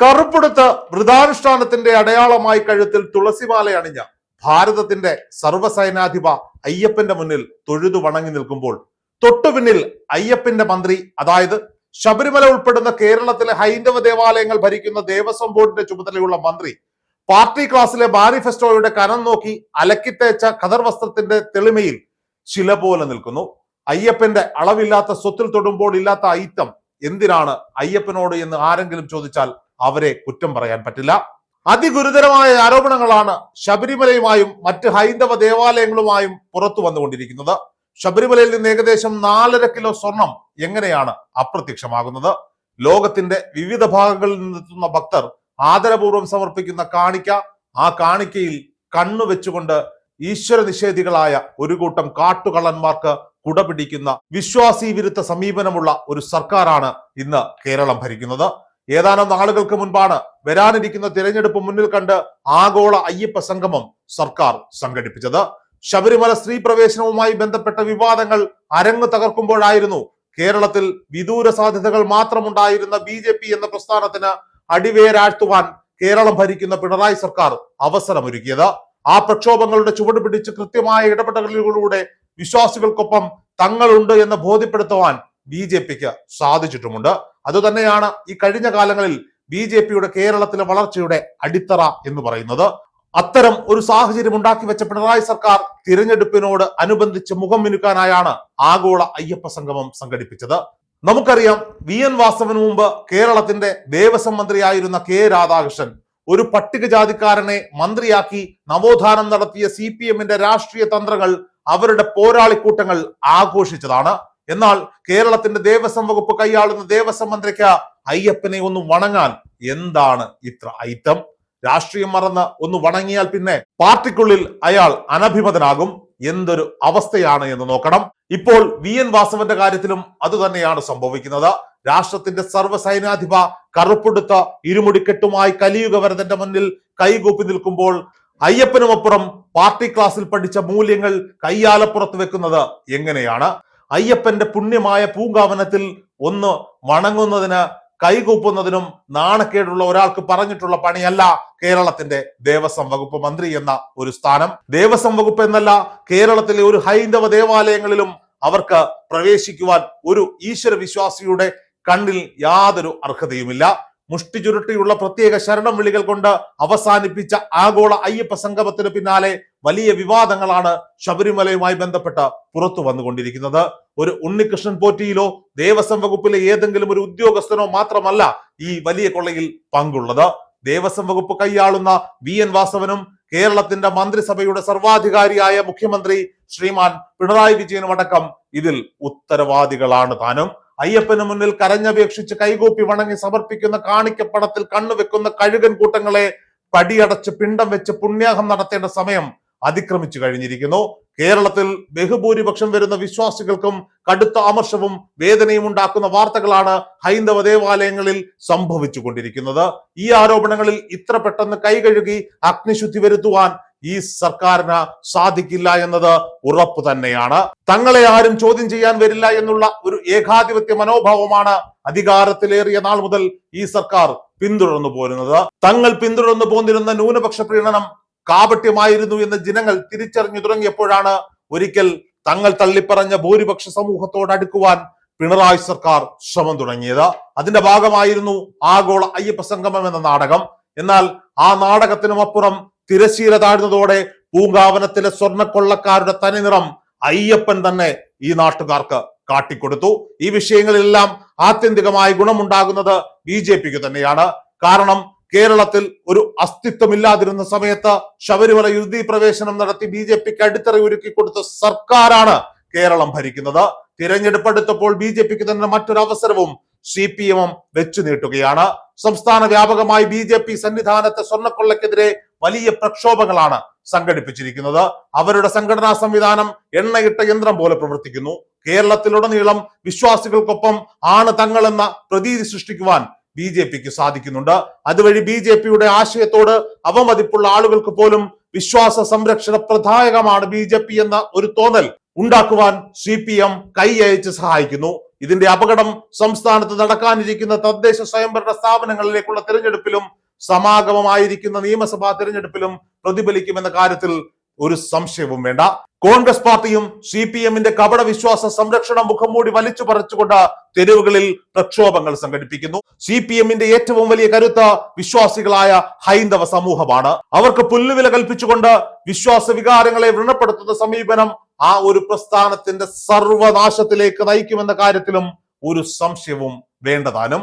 കറുപ്പെടുത്ത് വൃതാനുഷ്ഠാനത്തിന്റെ അടയാളമായി കഴുത്തിൽ തുളസിമാല അണിഞ്ഞ ഭാരതത്തിന്റെ സർവസൈനാധിപ അയ്യപ്പന്റെ മുന്നിൽ തൊഴുതു വണങ്ങി നിൽക്കുമ്പോൾ തൊട്ടുപിന്നിൽ അയ്യപ്പന്റെ മന്ത്രി അതായത് ശബരിമല ഉൾപ്പെടുന്ന കേരളത്തിലെ ഹൈന്ദവ ദേവാലയങ്ങൾ ഭരിക്കുന്ന ദേവസ്വം ബോർഡിന്റെ ചുമതലയുള്ള മന്ത്രി പാർട്ടി ക്ലാസ്സിലെ മാനിഫെസ്റ്റോയുടെ കനം നോക്കി അലക്കിത്തേച്ച കദർ വസ്ത്രത്തിന്റെ തെളിമയിൽ ശില പോലെ നിൽക്കുന്നു. അയ്യപ്പന്റെ അളവില്ലാത്ത സ്വത്തിൽ തൊടുമ്പോൾ ഇല്ലാത്ത ഐത്തം എന്തിനാണ് അയ്യപ്പനോട് എന്ന് ആരെങ്കിലും ചോദിച്ചാൽ അവരെ കുറ്റം പറയാൻ പറ്റില്ല. അതിഗുരുതരമായ ആരോപണങ്ങളാണ് ശബരിമലയുമായും മറ്റ് ഹൈന്ദവ ദേവാലയങ്ങളുമായും പുറത്തു വന്നുകൊണ്ടിരിക്കുന്നത്. ശബരിമലയിൽ നിന്ന് ഏകദേശം നാലര കിലോ സ്വർണം എങ്ങനെയാണ് അപ്രത്യക്ഷമാകുന്നത്? ലോകത്തിന്റെ വിവിധ ഭാഗങ്ങളിൽ നിന്നെത്തുന്ന ഭക്തർ ആദരപൂർവം സമർപ്പിക്കുന്ന കാണിക്ക ആ കാണിക്കയിൽ കണ്ണു വെച്ചുകൊണ്ട് ഈശ്വര നിഷേധികളായ ഒരു കൂട്ടം കാട്ടുകള്ളന്മാർക്ക് കുടപിടിക്കുന്ന വിശ്വാസി വിരുദ്ധ സമീപനമുള്ള ഒരു സർക്കാരാണ് ഇന്ന് കേരളം ഭരിക്കുന്നത്. ഏതാനും നാളുകൾക്ക് മുൻപാണ് വരാനിരിക്കുന്ന തിരഞ്ഞെടുപ്പ് മുന്നിൽ കണ്ട് ആഗോള അയ്യപ്പ സംഗമം സർക്കാർ സംഘടിപ്പിച്ചത്. ശബരിമല സ്ത്രീ പ്രവേശനവുമായി ബന്ധപ്പെട്ട വിവാദങ്ങൾ അരങ്ങു തകർക്കുമ്പോഴായിരുന്നു കേരളത്തിൽ വിദൂര സാധ്യതകൾ മാത്രമുണ്ടായിരുന്ന ബി ജെ പി എന്ന പ്രസ്ഥാനത്തിന് അടിവേരാഴ്ത്തുവാൻ കേരളം ഭരിക്കുന്ന പിണറായി സർക്കാർ അവസരമൊരുക്കിയത്. ആ പ്രക്ഷോഭങ്ങളുടെ ചുവട് പിടിച്ച് കൃത്യമായ ഇടപെടലുകളിലൂടെ വിശ്വാസികൾക്കൊപ്പം തങ്ങളുണ്ട് എന്ന് ബോധ്യപ്പെടുത്തുവാൻ ബി ജെ പിക്ക് സാധിച്ചിട്ടുമുണ്ട്. അതുതന്നെയാണ് ഈ കഴിഞ്ഞ കാലങ്ങളിൽ ബി ജെ പിയുടെ കേരളത്തിലെ വളർച്ചയുടെ അടിത്തറ എന്ന് പറയുന്നത്. അത്തരം ഒരു സാഹചര്യം ഉണ്ടാക്കി വെച്ച പിണറായി സർക്കാർ തിരഞ്ഞെടുപ്പിനോട് അനുബന്ധിച്ച് മുഖം മിനുക്കാനായാണ് ആഗോള അയ്യപ്പ സംഗമം സംഘടിപ്പിച്ചത്. നമുക്കറിയാം വി എൻ വാസവന് മുമ്പ് കേരളത്തിന്റെ ദേവസ്വം മന്ത്രിയായിരുന്ന കെ രാധാകൃഷ്ണൻ ഒരു പട്ടികജാതിക്കാരനെ മന്ത്രിയാക്കി നവോത്ഥാനം നടത്തിയ സി പി എമ്മിന്റെ രാഷ്ട്രീയ തന്ത്രങ്ങൾ അവരുടെ പോരാളിക്കൂട്ടങ്ങൾ ആഘോഷിച്ചതാണ്. എന്നാൽ കേരളത്തിന്റെ ദേവസ്വം വകുപ്പ് കൈയാളുന്ന ദേവസ്വം മന്ത്രിക്ക് അയ്യപ്പനെ ഒന്ന് വണങ്ങാൻ എന്താണ് ഇത്ര ഐറ്റം? രാഷ്ട്രീയം മറന്ന് ഒന്ന് വണങ്ങിയാൽ പിന്നെ പാർട്ടിക്കുള്ളിൽ അയാൾ അനഭിമതനാകും. എന്തൊരു അവസ്ഥയാണ് എന്ന് നോക്കണം. ഇപ്പോൾ വി എൻ വാസവന്റെ കാര്യത്തിലും അതുതന്നെയാണ് സംഭവിക്കുന്നത്. രാഷ്ട്രത്തിന്റെ സർവസൈനാധിപ കറുപ്പെടുത്ത ഇരുമുടിക്കെട്ടുമായി കലിയുക വരതന്റെ മുന്നിൽ കൈകൂപ്പി നിൽക്കുമ്പോൾ അയ്യപ്പനുമപ്പുറം പാർട്ടി ക്ലാസ്സിൽ പഠിച്ച മൂല്യങ്ങൾ കയ്യാലപ്പുറത്ത് വെക്കുന്നത് എങ്ങനെയാണ്? അയ്യപ്പന്റെ പുണ്യമായ പൂങ്കാവനത്തിൽ ഒന്ന് വണങ്ങുന്നതിന് കൈകൂപ്പുന്നതിനും നാണക്കേടുള്ള ഒരാൾക്ക് പറഞ്ഞിട്ടുള്ള പണിയല്ല കേരളത്തിന്റെ ദേവസ്വം വകുപ്പ് മന്ത്രി എന്ന ഒരു സ്ഥാനം. ദേവസ്വം വകുപ്പ് എന്നല്ല കേരളത്തിലെ ഒരു ഹൈന്ദവ ദേവാലയങ്ങളിലും അവർക്ക് പ്രവേശിക്കുവാൻ ഒരു ഈശ്വര വിശ്വാസിയുടെ കണ്ണിൽ യാതൊരു അർഹതയുമില്ല. മുഷ്ടി ചുരുട്ടിയുള്ള പ്രത്യേക ശരണം വിളികൾ കൊണ്ട് അവസാനിപ്പിച്ച ആഗോള അയ്യപ്പ സംഗമത്തിന് പിന്നാലെ വലിയ വിവാദങ്ങളാണ് ശബരിമലയുമായി ബന്ധപ്പെട്ട് പുറത്തു വന്നുകൊണ്ടിരിക്കുന്നത്. ഒരു ഉണ്ണികൃഷ്ണൻ പോറ്റിയിലോ ദേവസ്വം വകുപ്പിലെ ഏതെങ്കിലും ഒരു ഉദ്യോഗസ്ഥനോ മാത്രമല്ല ഈ വലിയ കൊള്ളയിൽ പങ്കുള്ളത്. ദേവസ്വം വകുപ്പ് കൈയാളുന്ന വി എൻ വാസവനും കേരളത്തിന്റെ മന്ത്രിസഭയുടെ സർവാധികാരിയായ മുഖ്യമന്ത്രി ശ്രീമാൻ പിണറായി വിജയനും അടക്കം ഇതിൽ ഉത്തരവാദികളാണ് താനും. അയ്യപ്പന് മുന്നിൽ കരഞ്ഞപേക്ഷിച്ച് കൈകൂപ്പി വണങ്ങി സമർപ്പിക്കുന്ന കാണിക്കപ്പടത്തിൽ കണ്ണുവെക്കുന്ന കഴുകൻ കൂട്ടങ്ങളെ പടിയടച്ച് പിണ്ടം വെച്ച് പുണ്യാഹം നടത്തേണ്ട സമയം അതിക്രമിച്ചു കഴിഞ്ഞിരിക്കുന്നു. കേരളത്തിൽ ബഹുഭൂരിപക്ഷം വരുന്ന വിശ്വാസികൾക്കും കടുത്ത അമർഷവും വേദനയും ഉണ്ടാക്കുന്ന വാർത്തകളാണ് ഹൈന്ദവ ദേവാലയങ്ങളിൽ സംഭവിച്ചു കൊണ്ടിരിക്കുന്നത് ഈ ആരോപണങ്ങളിൽ ഇത്ര പെട്ടെന്ന് കൈകഴുകി അഗ്നിശുദ്ധി വരുത്തുവാൻ ഈ സർക്കാരിന് സാധിക്കില്ല എന്നത് ഉറപ്പ് തന്നെയാണ്. തങ്ങളെ ആരും ചോദ്യം ചെയ്യാൻ വരില്ല എന്നുള്ള ഒരു ഏകാധിപത്യ മനോഭാവമാണ് അധികാരത്തിലേറിയ നാൾ മുതൽ ഈ സർക്കാർ പിന്തുടർന്നു പോരുന്നത്. തങ്ങൾ പിന്തുടർന്നു പോന്നിരുന്ന ന്യൂനപക്ഷ പ്രീണനം കാപട്യമായിരുന്നു എന്ന് ജനങ്ങൾ തിരിച്ചറിഞ്ഞു തുടങ്ങിയപ്പോഴാണ് ഒരിക്കൽ തങ്ങൾ തള്ളിപ്പറഞ്ഞ ഭൂരിപക്ഷ സമൂഹത്തോട് അടുക്കുവാൻ പിണറായി സർക്കാർ ശ്രമം തുടങ്ങിയത്. അതിന്റെ ഭാഗമായിരുന്നു ആഗോള അയ്യപ്പ സംഗമം എന്ന നാടകം. എന്നാൽ ആ നാടകത്തിനുമപ്പുറം തിരശീല താഴ്ന്നതോടെ പൂങ്കാവനത്തിലെ സ്വർണക്കൊള്ളക്കാരുടെ തനിനിറം അയ്യപ്പൻ തന്നെ ഈ നാട്ടുകാർക്ക് കാട്ടിക്കൊടുത്തു. ഈ വിഷയങ്ങളിലെല്ലാം ആത്യന്തികമായി ഗുണമുണ്ടാകുന്നത് ബി ജെ പിക്ക് തന്നെയാണ്. കാരണം കേരളത്തിൽ ഒരു അസ്തിത്വമില്ലാതിരുന്ന സമയത്ത് ശബരിമല യുദ്ധി പ്രവേശനം നടത്തി ബി ജെ പിക്ക് അടിത്തറ ഒരുക്കി കൊടുത്ത സർക്കാരാണ് കേരളം ഭരിക്കുന്നത്. തിരഞ്ഞെടുപ്പ് അടുത്തപ്പോൾ ബി ജെ പിക്ക് തന്നെ മറ്റൊരു അവസരവും സി പി എമ്മും വെച്ചു നീട്ടുകയാണ്. സംസ്ഥാന വ്യാപകമായി ബി ജെ പി സന്നിധാനത്തെ സ്വർണക്കൊള്ളക്കെതിരെ വലിയ പ്രക്ഷോഭങ്ങളാണ് സംഘടിപ്പിച്ചിരിക്കുന്നത്. അവരുടെ സംഘടനാ സംവിധാനം എണ്ണയിട്ട യന്ത്രം പോലെ പ്രവർത്തിക്കുന്നു. കേരളത്തിലുടനീളം വിശ്വാസികൾക്കൊപ്പം ആണ് തങ്ങളെന്ന പ്രതീതി സൃഷ്ടിക്കുവാൻ ബി ജെ പിക്ക് സാധിക്കുന്നുണ്ട്. അതുവഴി ബി ജെ പിയുടെ ആശയത്തോട് അവമതിപ്പുള്ള ആളുകൾക്ക് പോലും വിശ്വാസ സംരക്ഷണ പ്രധായകമാണ് ബി ജെ പി എന്ന ഒരു തോന്നൽ ഉണ്ടാക്കുവാൻ സി പി എം കൈ അയച്ച് സഹായിക്കുന്നു. ഇതിന്റെ അപകടം സംസ്ഥാനത്ത് നടക്കാനിരിക്കുന്ന തദ്ദേശ സ്വയംഭരണ സ്ഥാപനങ്ങളിലേക്കുള്ള തിരഞ്ഞെടുപ്പിലും സമാഗമമായിരിക്കുന്ന നിയമസഭാ തിരഞ്ഞെടുപ്പിലും പ്രതിഫലിക്കുമെന്ന കാര്യത്തിൽ ഒരു സംശയവും വേണ്ട. കോൺഗ്രസ് പാർട്ടിയും സി പി എമ്മിന്റെ കപട വിശ്വാസ സംരക്ഷണ മുഖംമൂടി വലിച്ചു പറിച്ചുകൊണ്ട് തെരുവുകളിൽ പ്രക്ഷോഭങ്ങൾ സംഘടിപ്പിക്കുന്നു. സി പി എമ്മിന്റെ ഏറ്റവും വലിയ കരുത്ത് വിശ്വാസികളായ ഹൈന്ദവ സമൂഹമാണ്. അവർക്ക് പുല്ലുവില കൽപ്പിച്ചുകൊണ്ട് വിശ്വാസ വികാരങ്ങളെ വ്രണപ്പെടുത്തുന്ന സമീപനം ആ ഒരു പ്രസ്ഥാനത്തിന്റെ സർവനാശത്തിലേക്ക് നയിക്കുമെന്ന കാര്യത്തിലും ഒരു സംശയവും വേണ്ടതാനും